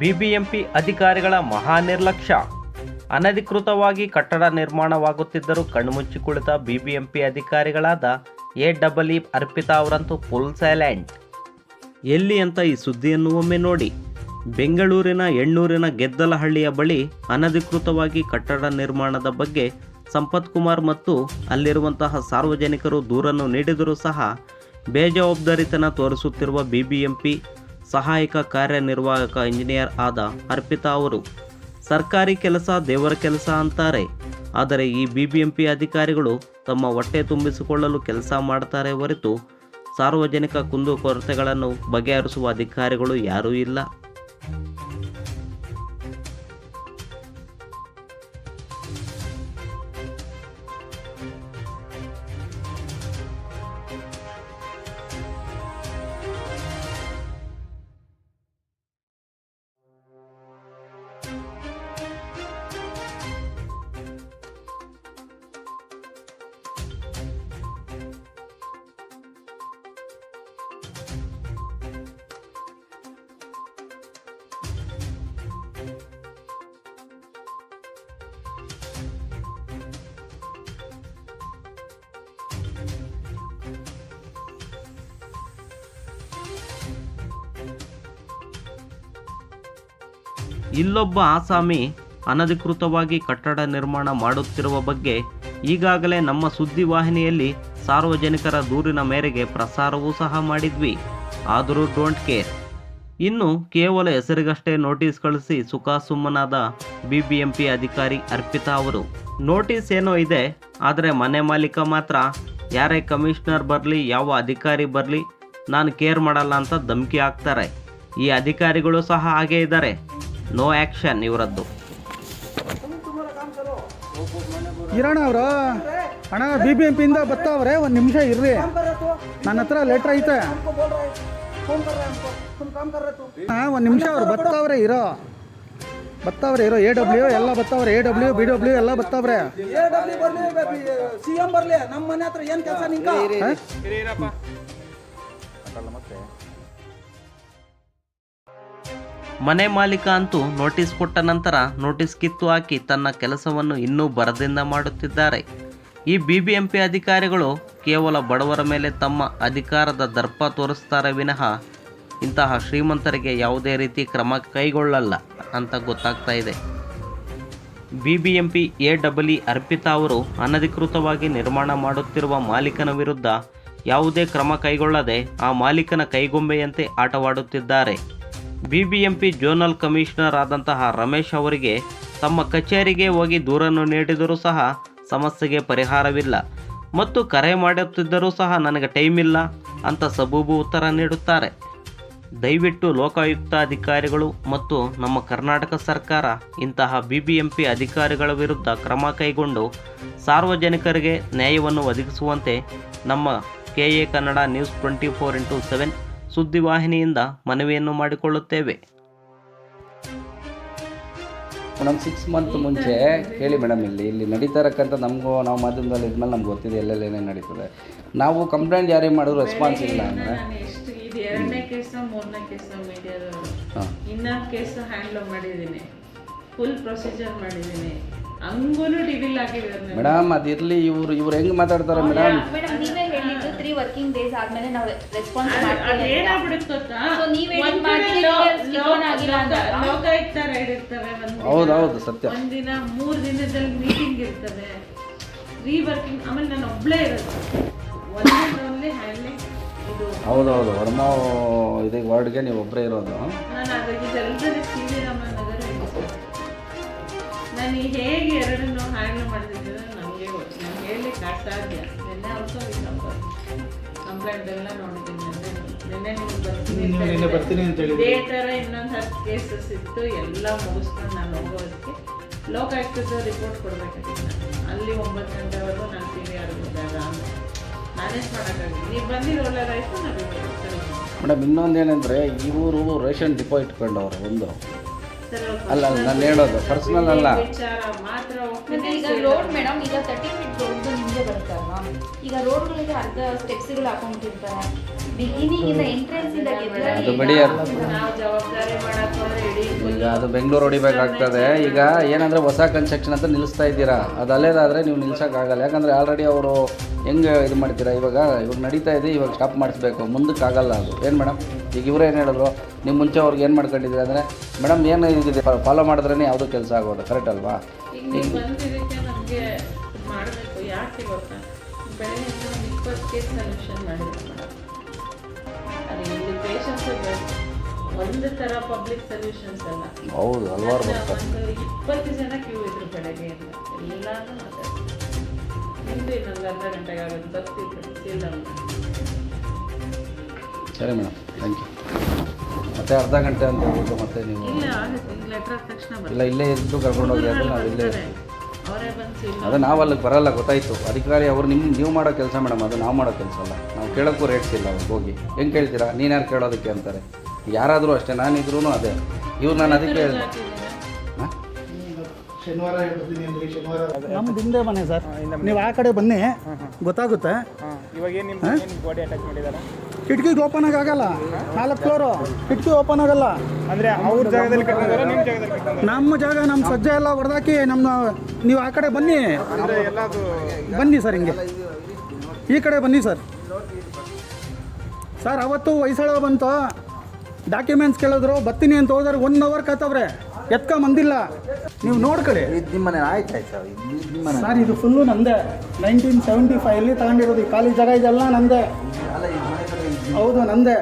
BBMP ಅಧಿಕಾರಿಗಳ ಮಹಾ ನಿರ್ಲಕ್ಷ್ಯ ಅನಧಿಕೃತವಾಗಿ ಕಟ್ಟಡ ನಿರ್ಮಾಣವಾಗುತ್ತಿದ್ದರೂ ಕಣ್ಮುಚ್ಚಿ ಕುಳಿತ ಬಿಬಿಎಂಪಿ ಅಧಿಕಾರಿಗಳಾದ ಎ ಡಬಲ್ ಇ ಅರ್ಪಿತಾ ಅವರಂತೂ ಫುಲ್ ಸೈಲೆಂಟ್. ಎಲ್ಲಿ ಅಂತ ಈ ಸುದ್ದಿಯನ್ನು ಒಮ್ಮೆ ನೋಡಿ. ಬೆಂಗಳೂರಿನ ಎಣ್ಣೂರಿನ ಗೆದ್ದಲಹಳ್ಳಿಯ ಬಳಿ ಅನಧಿಕೃತವಾಗಿ ಕಟ್ಟಡ ನಿರ್ಮಾಣದ ಬಗ್ಗೆ ಸಂಪತ್ ಕುಮಾರ್ ಮತ್ತು ಅಲ್ಲಿರುವಂತಹ ಸಾರ್ವಜನಿಕರು ದೂರನ್ನು ನೀಡಿದರೂ ಸಹ ಬೇಜವಾಬ್ದಾರಿತನ ತೋರಿಸುತ್ತಿರುವ ಬಿಬಿಎಂಪಿ ಸಹಾಯಕ ಕಾರ್ಯನಿರ್ವಾಹಕ ಇಂಜಿನಿಯರ್ ಆದ ಅರ್ಪಿತಾ ಅವರು, ಸರ್ಕಾರಿ ಕೆಲಸ ದೇವರ ಕೆಲಸ ಅಂತಾರೆ, ಆದರೆ ಈ ಬಿಬಿಎಂಪಿ ಅಧಿಕಾರಿಗಳು ತಮ್ಮ ಹೊಟ್ಟೆ ತುಂಬಿಸಿಕೊಳ್ಳಲು ಕೆಲಸ ಮಾಡ್ತಾರೆ ಹೊರತು ಸಾರ್ವಜನಿಕ ಕುಂದುಕೊರತೆಗಳನ್ನು ಬಗೆಹರಿಸುವ ಅಧಿಕಾರಿಗಳು ಯಾರೂ ಇಲ್ಲ. ಇಲ್ಲೊಬ್ಬ ಆಸಾಮಿ ಅನಧಿಕೃತವಾಗಿ ಕಟ್ಟಡ ನಿರ್ಮಾಣ ಮಾಡುತ್ತಿರುವ ಬಗ್ಗೆ ಈಗಾಗಲೇ ನಮ್ಮ ಸುದ್ದಿವಾಹಿನಿಯಲ್ಲಿ ಸಾರ್ವಜನಿಕರ ದೂರಿನ ಮೇರೆಗೆ ಪ್ರಸಾರವೂ ಸಹ ಮಾಡಿದ್ವಿ. ಆದರೂ ಡೋಂಟ್ ಕೇರ್ ಇನ್ನು ಕೇವಲ ಹೆಸರಿಗಷ್ಟೇ ನೋಟಿಸ್ ಕಳಿಸಿ ಸುಖಾಸುಮ್ಮನಾದ ಬಿಬಿಎಂಪಿ ಅಧಿಕಾರಿ ಅರ್ಪಿತಾ ಅವರು. ನೋಟಿಸ್ ಏನೋ ಇದೆ, ಆದರೆ ಮನೆ ಮಾಲೀಕ ಮಾತ್ರ. ಯಾರೇ ಕಮಿಷನರ್ ಬರಲಿ, ಯಾವ ಅಧಿಕಾರಿ ಬರಲಿ, ನಾನು ಕೇರ್ ಮಾಡಲ್ಲ ಅಂತ ಧಮಕಿ ಹಾಕ್ತಾರೆ. ಈ ಅಧಿಕಾರಿಗಳು ಸಹ ಹಾಗೇ ಇದ್ದಾರೆ. No action ಇವರದ್ದು. ಕಿರಣ ಅವರು ಅಣ್ಣ ಬಿ ಬಿ ಎಂ ಪಿಯಿಂದ ಬರ್ತಾವ್ರೆ ಒಂದು ನಿಮಿಷ ಇರ್ರಿ. ನನ್ನ ಹತ್ರ ಲೆಟ್ರ್ ಐತೆ. ಹಾಂ ಒಂದು ನಿಮಿಷ ಅವ್ರು ಬರ್ತಾವ್ರೆ ಇರೋ. ಬರ್ತಾವ್ರೆ ಇರೋ. ಎ ಡಬ್ಲ್ಯೂ ಎಲ್ಲ ಬರ್ತಾವ್ರೆ ಎ ಡಬ್ಲ್ಯೂ ಬಿ ಡಬ್ಲ್ಯೂ ಎಲ್ಲ ಬರ್ತಾವ್ರೆ. ಸಿಎಂ ಬರ್ಲಿ ನಮ್ಮ ಮನೆ ಹತ್ರ ಏನ್ ಕೆಲಸ ನಿಂಕ ಮನೆ ಮಾಲೀಕ ಅಂತೂ ನೋಟಿಸ್ ಕೊಟ್ಟ ನಂತರ ನೋಟಿಸ್ ಕಿತ್ತು ಹಾಕಿ ತನ್ನ ಕೆಲಸವನ್ನು ಇನ್ನೂ ಬರದಿಂದ ಮಾಡುತ್ತಿದ್ದಾರೆ. ಈ ಬಿಬಿಎಂಪಿ ಅಧಿಕಾರಿಗಳು ಕೇವಲ ಬಡವರ ಮೇಲೆ ತಮ್ಮ ಅಧಿಕಾರದ ದರ್ಪ ತೋರಿಸ್ತಾರೆ ವಿನಃ ಇಂತಹ ಶ್ರೀಮಂತರಿಗೆ ಯಾವುದೇ ರೀತಿ ಕ್ರಮ ಕೈಗೊಳ್ಳಲ್ಲ ಅಂತ ಗೊತ್ತಾಗ್ತಾ ಇದೆ. BBMP A double E Arpita ಅವರು ಅನಧಿಕೃತವಾಗಿ ನಿರ್ಮಾಣ ಮಾಡುತ್ತಿರುವ ಮಾಲೀಕನ ವಿರುದ್ಧ ಯಾವುದೇ ಕ್ರಮ ಕೈಗೊಳ್ಳದೆ ಆ ಮಾಲೀಕನ ಕೈಗೊಂಬೆಯಂತೆ ಆಟವಾಡುತ್ತಿದ್ದಾರೆ. ಬಿಬಿಎಂಪಿ ಜೋನಲ್ ಕಮಿಷನರ್ ಆದಂತಹ ರಮೇಶ್ ಅವರಿಗೆ ತಮ್ಮ ಕಚೇರಿಗೆ ಹೋಗಿ ದೂರನ್ನು ನೀಡಿದರೂ ಸಹ ಸಮಸ್ಯೆಗೆ ಪರಿಹಾರವಿಲ್ಲ. ಮತ್ತು ಕರೆ ಮಾಡುತ್ತಿದ್ದರೂ ಸಹ ನನಗೆ ಟೈಮ್ ಇಲ್ಲ ಅಂತ ಸಬೂಬು ಉತ್ತರ ನೀಡುತ್ತಾರೆ. ದಯವಿಟ್ಟು ಲೋಕಾಯುಕ್ತ ಅಧಿಕಾರಿಗಳು ಮತ್ತು ನಮ್ಮ ಕರ್ನಾಟಕ ಸರ್ಕಾರ ಇಂತಹ ಬಿಬಿಎಂಪಿ ಅಧಿಕಾರಿಗಳ ವಿರುದ್ಧ ಕ್ರಮ ಕೈಗೊಂಡು ಸಾರ್ವಜನಿಕರಿಗೆ ನ್ಯಾಯವನ್ನು ಒದಗಿಸುವಂತೆ ನಮ್ಮ K A Kannada news twenty four into seven ಸುದ್ದಿವಾಹಿನಿಯಿಂದ ಮನವಿಯನ್ನು ಮಾಡಿಕೊಳ್ಳುತ್ತೇವೆ. ಮೇಡಮ್ ಸಿಕ್ಸ್ ಮಂತ್ ಮುಂಚೆ ಹೇಳಿ ಮೇಡಮ್ ಇಲ್ಲಿ ಇಲ್ಲಿ ನಡೀತಾ ಇರಕ್ಕಂಥ ನಮಗೂ ನಾವು ಮಾಧ್ಯಮದಲ್ಲಿ ಇದ್ಮೇಲೆ ನಮ್ಗೆ ಗೊತ್ತಿದೆ ಎಲ್ಲೆಲ್ಲ ಏನೇನು ನಡೀತದೆ. ನಾವು ಕಂಪ್ಲೇಂಟ್ ಯಾರೇ ಮಾಡಿದ್ರು ರೆಸ್ಪಾನ್ಸ್ ಇಲ್ಲ ಅಂದರೆ? ನಾನು ಇದು ಎರಡನೇ ಕೇಸ ಮೂರನೇ ಕೇಸ ಮೀಡಿಯಾದವರು. ಹಾಂ. ಇನ್ನ ಕೇಸ್ ಹ್ಯಾಂಡ್ಲ್ ಮಾಡಿದ್ದೀನಿ. ಫುಲ್ ಪ್ರೊಸೀಜರ್ ಮಾಡಿದ್ದೀನಿ. ಮೇಡಮ್ ಅದಿರಲಿ ಇವ್ರು ಇವ್ರು ಹೆಂಗ್ ಮಾತಾಡ್ತಾರೆ ಮೇಡಮ್? ಮೇಡಮ್ ನೀವೇ ಹೇಳಿದ್ದು ತ್ರೀ ವರ್ಕಿಂಗ್ ಡೇಸ್ ಆದ್ಮೇಲೆ ನಾವು ರೆಸ್ಪಾನ್ಸ್ ಮಾಡ್ತೀವಿ ಹೌದು ಹೌದು ಸತ್ಯ. ಒಂದಿನ ಮೂರ್ ದಿನದಲ್ಲಿ ಮೀಟಿಂಗ್ ಇರ್ತದೆ. ರೀವರ್ಕಿಂಗ್ ಆಮೇಲೆ ನಾನು ಒಬ್ಳೇ ಇರೋದು. ಒಂದೇ ಹ್ಯಾಂಡ್ಲಿಂಗ್ ಇದು ಹೌದು ಹೌದು ವರ್ಮಾ ಇದಕ್ಕೆ ವಾರ್ಡ್ಗೆ ನೀವು ಒಬ್ಬರೇ ಇರೋದು. ನಾನು ಅದಕ್ಕೆ ರಾಮನಗರ ನಾನು ಹೇಗೆ ಎರಡನ್ನು ಹ್ಯಾಂಡಲ್ ಮಾಡಿದ್ರೆ ನನಗೆ ಗೊತ್ತು. ನಾನು ಹೇಳಲಿಕ್ಕೆ ಅಸಾಧ್ಯ ನಿನ್ನೆ ಆಲ್ಸೋ ನಂಬರ್ ಕಂಪ್ಲೇಂಟ್ ಎಲ್ಲ ನೋಡಿದ್ದೀನಿ ನಿನ್ನೆ ನಿನ್ನೆ ಬರ್ತೀನಿ ಅಂತ ಹೇಳಿ ಇದೇ ಥರ ಇನ್ನೊಂದು ಹತ್ತು ಕೇಸಸ್ ಇತ್ತು. ಎಲ್ಲ ಮುಗಿಸ್ಕೊಂಡು ನಾನು ಹೋಗೋದಕ್ಕೆ ಲೋಕಾಯುಕ್ತದ ರಿಪೋರ್ಟ್ ಕೊಡಬೇಕಾಗಿತ್ತು. ಅಲ್ಲಿ ಒಂಬತ್ತು ಗಂಟೆವರೆಗೂ ನಾನು ಟಿ ವಿ ಮ್ಯಾನೇಜ್ ಮಾಡೋಕ್ಕಾಗಿಲ್ಲ. ನೀವು ಬಂದಿರೋಲ್ಲ ನಾವು ಸರಿ ಮೇಡಮ್ ಇನ್ನೊಂದೇನೆಂದರೆ ಇವರು ರೇಷನ್ ಡಿಪೋ ಇಟ್ಕೊಂಡವ್ರು ಒಂದು. ಅಲ್ಲ ಅಲ್ಲ ನಾನು ಹೇಳೋದು ಪರ್ಸನಲ್ ಅಲ್ಲ. ವಿಚಾರ ಮಾತ್ರ ಮತ್ತೆ ಈಗ ರೋಡ್ ಮೇಡಮ್ ಈಗ ತರ್ಟಿ ಫೀಟ್ ರೋಡ್ ನಿಮಗೆ ಬರುತ್ತಲ್ವಾ? ಈಗ ರೋಡ್ಗಳಿಗೆ ಅರ್ಧ ಸ್ಟೆಪ್ಸ್ಗಳು ಹಾಕೊಂಡಿರ್ತಾರೆ. ಬಿಗಿನಿಂಗ್ ಇಂದ ಎಂಟ್ರೆನ್ಸ್ ಇಂದ ಅದು ಬಿಡಿ ಈಗ ಅದು ಬೆಂಗಳೂರು ಹೊಡಿಬೇಕಾಗ್ತದೆ. ಈಗ ಏನಂದ್ರೆ ಹೊಸ ಕನ್ಸ್ಟ್ರಕ್ಷನ್ ಅಂತ ನಿಲ್ಲಿಸ್ತಾ ಇದ್ದೀರಾ? ಅದು ಅಲ್ಲೇದಾದ್ರೆ ನೀವು ನಿಲ್ಸೋಕ್ಕಾಗಲ್ಲ. ಯಾಕಂದ್ರೆ ಆಲ್ರೆಡಿ ಅವರು ಹೆಂಗೆ ಇದು ಮಾಡ್ತೀರಾ? ಇವಾಗ ಇವಾಗ ನಡೀತಾ ಇದೆ ಇವಾಗ ಸ್ಟಾಪ್ ಮಾಡಿಸ್ಬೇಕು. ಮುಂದಕ್ಕೆ ಆಗಲ್ಲ ಅದು. ಏನು ಮೇಡಮ್ ಈಗ ಇವ್ರು ಏನು ಹೇಳಿದ್ರು ನೀವು ಮುಂಚೆ ಅವ್ರಿಗೆ ಏನು ಮಾಡ್ಕೊಂಡಿದ್ದೀರಿ ಅಂದರೆ ಮೇಡಮ್ ಏನು ಇದಿದೆ? ಫಾಲೋ ಮಾಡಿದ್ರೇ ಯಾವುದೂ ಕೆಲಸ ಆಗೋದು ಕರೆಕ್ಟ್ ಅಲ್ವಾ? ಒಂದು ಥರ ಪಬ್ಲಿಕ್ ಸೊಲ್ಯೂಷನ್ಸ್ ಅಲ್ಲ. ಹೌದು ಹಲವಾರು ನನ್ನ ಬರ್ತಾರೆ. ಒಂದು ಇಪ್ಪತ್ತು ಜನ ಕ್ಯೂ ಇದ್ರು ಬೆಳಗ್ಗೆಯಿಂದ ಎಲ್ಲಾನು ಮಾತಾಡ್ತಾರೆ ನಿಮ್ದು ಇನ್ನೊಂದು ಅರ್ಧ ಗಂಟೆಗೆ ಬರ್ತಿದ್ರು ಸರಿ ಮೇಡಮ್ ಥ್ಯಾಂಕ್ ಯು ಮತ್ತೆ ಅರ್ಧ ಗಂಟೆ ಅಂತ ಹೇಳ್ಬಿಟ್ಟು ಮತ್ತೆ ನೀವು ಇಲ್ಲ ಆಗುತ್ತೆ. ಈಗ ಲೆಟ್ರ್ ತಕ್ಷಣ ಇಲ್ಲ ಇಲ್ಲೇ ಇದ್ದು ಕರ್ಕೊಂಡೋಗಿ ಅದು ನಾವು ಇಲ್ಲೇ ಅದೇ ಅವರೇ ಬಂದು ಅದು ನಾವು ಅಲ್ಲಿಗೆ ಬರಲ್ಲ ಗೊತ್ತಾಯಿತು. ಅಧಿಕಾರಿ ಅವರು ನಿಮ್ಮ ನೀವು ಮಾಡೋ ಕೆಲಸ ಮೇಡಮ್ ಅದು ನಾವು ಮಾಡೋ ಕೆಲಸ ಅಲ್ಲ. ನಾವು ಕೇಳೋಕ್ಕೂ ರೇಟ್ಸ್ ಇಲ್ಲ ಅವ್ರಿಗೆ ಹೋಗಿ. ಹೆಂಗೆ ಕೇಳ್ತೀರಾ? ನೀನು ಯಾರು ಕೇಳೋದಕ್ಕೆ ಅಂತಾರೆ. ಯಾರಾದರೂ ಅಷ್ಟೇ ನಾನಿದ್ರೂ ಅದೇ. ಇವ್ರು ನಾನು ಅದಕ್ಕೆ ಹೇಳಿದೆ. ಹಾಂ? ನಮ್ದು ಹಿಂದೆ ಮನೆ ಸರ್. ನೀವು ಆ ಕಡೆ ಬನ್ನಿ. ಗೊತ್ತಾಗುತ್ತೆ. ಇವಾಗ ಏನು ಬಾಡಿ ಅಟ್ಯಾಚ್ ಮಾಡಿದಾರ? ಕಿಟಕಿಗೆ ಓಪನ್ ಆಗಲ್ಲ. ನಾಲ್ಕು ಫ್ಲೋರು ಕಿಟಕಿ ಓಪನ್ ಆಗಲ್ಲ. ಅಂದ್ರೆ ಅವ್ರ ಜಾಗದಲ್ಲಿ ಕಟ್ಟಿದಾರ ನಿಮ್ಮ ಜಾಗದಲ್ಲಿ ಕಟ್ಟಿದಾರ? ನಮ್ಮ ಜಾಗ ನಮ್ಮ ಸಜ್ಜೆ ಎಲ್ಲ ಹೊಡೆದಾಕಿ ನಮ್ಮ ನೀವು ಆ ಕಡೆ ಬನ್ನಿ. ಅಂದ್ರೆ ಎಲ್ಲದು ಬನ್ನಿ ಸರ್ ಹಿಂಗೆ. ಈ ಕಡೆ ಬನ್ನಿ ಸರ್. ಸರ್ ಅವತ್ತು ಹೊಯ್ಸಳ ಬಂತು. ಡಾಕ್ಯುಮೆಂಟ್ಸ್ ಕೇಳಿದ್ರು. ಬರ್ತೀನಿ ಅಂತ ಹೋದ್ರೆ. ಒನ್ ಅವರ್ ಕತ್ತವ್ರೆ. ಎತ್ಕ ಬಂದಿಲ್ಲ. ನೀವು ನೋಡ್ಕೊಳ್ಳಿ ನಿಮ್ಮನೆ ಆಯ್ತು ಆಯ್ತು ಸರ್. ಇದು ಫುಲ್ಲು ನಂದೇ. ನೈನ್ಟೀನ್ ಸೆವೆಂಟಿ ಫೈವಲ್ಲಿ ತಗೊಂಡಿರೋದು ಈ ಖಾಲಿ ಜಾಗ ಇದೆಲ್ಲ ನಂದೆ. ಹೌದು ನಂದೆ.